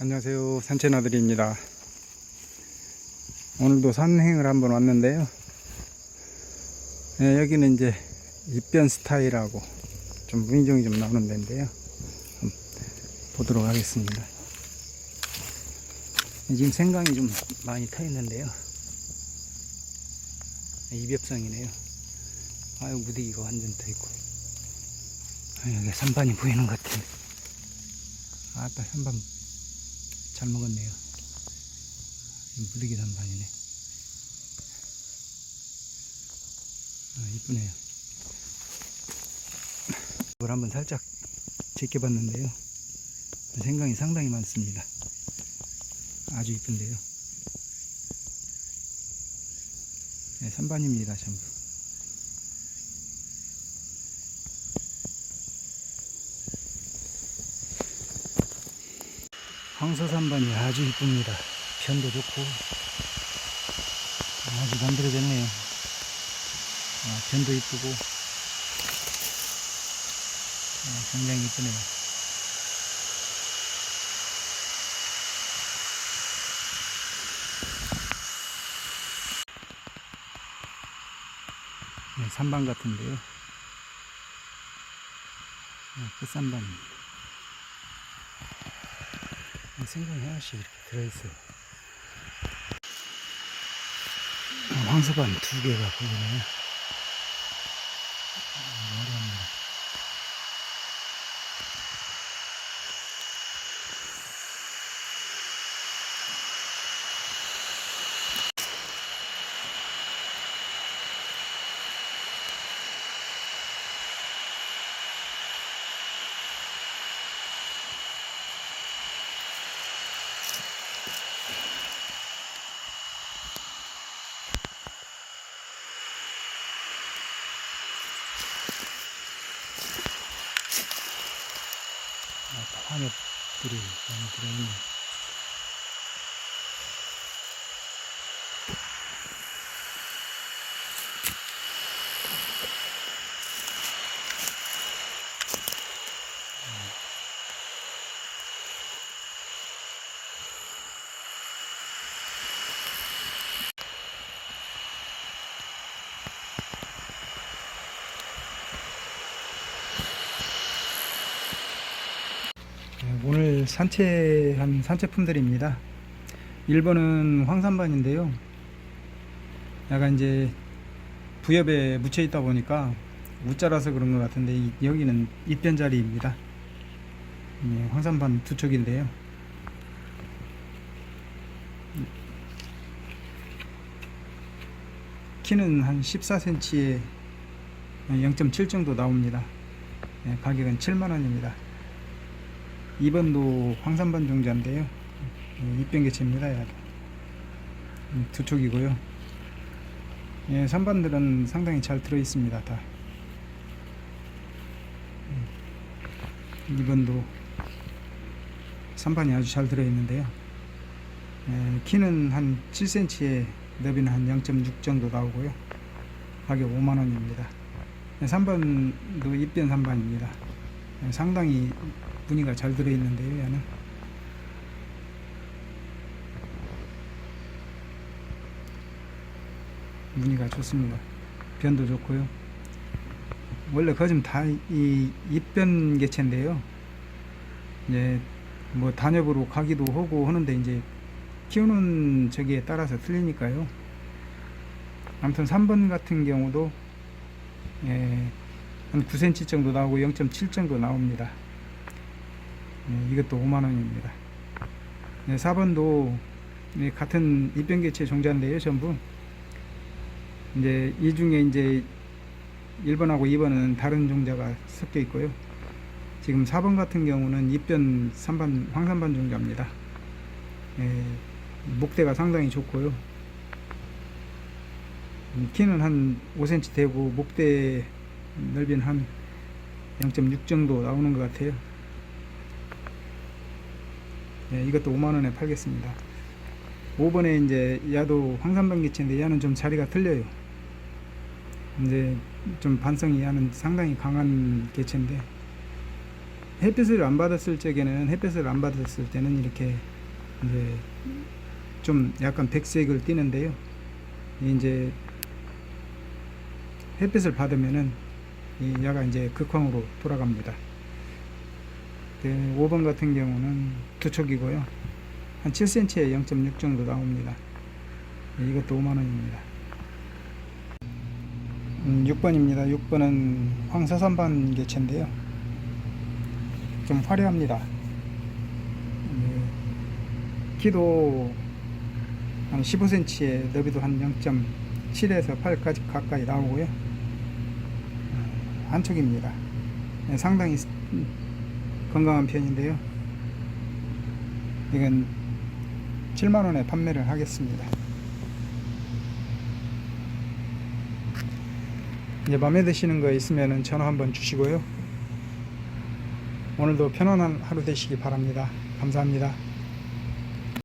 안녕하세요. 산채나들입니다. 오늘도 산행을 한번 왔는데요. 네, 여기는 이제 입변 스타일하고 좀 무인종이 좀 나오는 데인데요. 보도록 하겠습니다. 지금 생강이 좀 많이 타 있는데요. 이벽성이네요. 아유 무디기가 완전 타 있고. 아, 여기 산반이 보이는 것 같은데 아따 산반 잘 먹었네요. 무르기 단반이네. 아, 이쁘네요. 이걸 한번 살짝 제껴봤는데요. 생강이 상당히 많습니다. 아주 이쁜데요. 네, 산반입니다, 전부. 황소산반이 아주 이쁩니다. 편도 좋고 아주 만들어졌네요. 아, 편도 이쁘고 아, 굉장히 이쁘네요. 네, 산반 같은데요. 아, 끝산반입니다. 생강이 하나씩 이렇게 들어있어요. 아, 황소반 두 개가 보이네요. 아, 어려합니다. 아, 환엽들이 많이 들어있네. 네, 산책한 산책품들입니다. 1번은 황산반인데요. 약간 이제 부엽에 묻혀 있다 보니까 우자라서 그런 것 같은데 이- 여기는 입변자리입니다. 네, 황산반 두 척인데요. 키는 한 14cm에 0.7 정도 나옵니다. 네, 가격은 7만원입니다. 2번도 황산반 종자인데요. 입변개체입니다. 야도. 음, 두 촉이고요. 예, 산반들은 상당히 잘 들어 있습니다. 다. 음, 2번도 산반이 아주 잘 들어 있는데요. 예, 키는 한 7cm에 너비는 한 0.6 정도 나오고요. 가격 5만원입니다. 3번도 입변 산반입니다. 예, 상당히 무늬가 잘 들어있는데요, 얘는. 무늬가 좋습니다. 변도 좋고요. 원래 거좀 다이 입변 개체인데요. 이제 뭐 단엽으로 가기도 하고 하는데 이제 키우는 저기에 따라서 틀리니까요. 아무튼 3번 같은 경우도 예, 한 9cm 정도 나오고 0.7 정도 나옵니다. 예, 이것도 5만원입니다. 네, 4번도 네, 같은 입변개체 종자인데요, 전부. 이제 이 중에 이제 1번하고 2번은 다른 종자가 섞여 있고요. 지금 4번 같은 경우는 입변 3반, 황산반 종자입니다. 예, 목대가 상당히 좋고요. 음, 키는 한 5cm 되고 목대 넓이는 한 0.6 정도 나오는 것 같아요. 예, 이것도 5만원에 팔겠습니다. 5번에 이제 야도 황산반 개체인데 야는 좀 자리가 틀려요. 이제 좀 반성이 야는 상당히 강한 개체인데 햇빛을 안 받았을 적에는 햇빛을 안 받았을 때는 이렇게 이제 좀 약간 백색을 띠는데요. 이제 햇빛을 받으면은 이 야가 이제 극황으로 돌아갑니다. 네, 5번 같은 경우는 두촉이고요. 한 7cm에 0.6 정도 나옵니다. 네, 이것도 5만원입니다. 음, 6번입니다. 6번은 황사산반 개체인데요. 좀 화려합니다. 네, 키도 한 15cm에 너비도 한 0.7에서 8까지 가까이 나오고요. 어, 한쪽입니다. 네, 상당히 스- 건강한 편인데요. 이건 7만원에 판매를 하겠습니다. 이제 마음에 드시는 거 있으면 전화 한번 주시고요. 오늘도 편안한 하루 되시기 바랍니다. 감사합니다.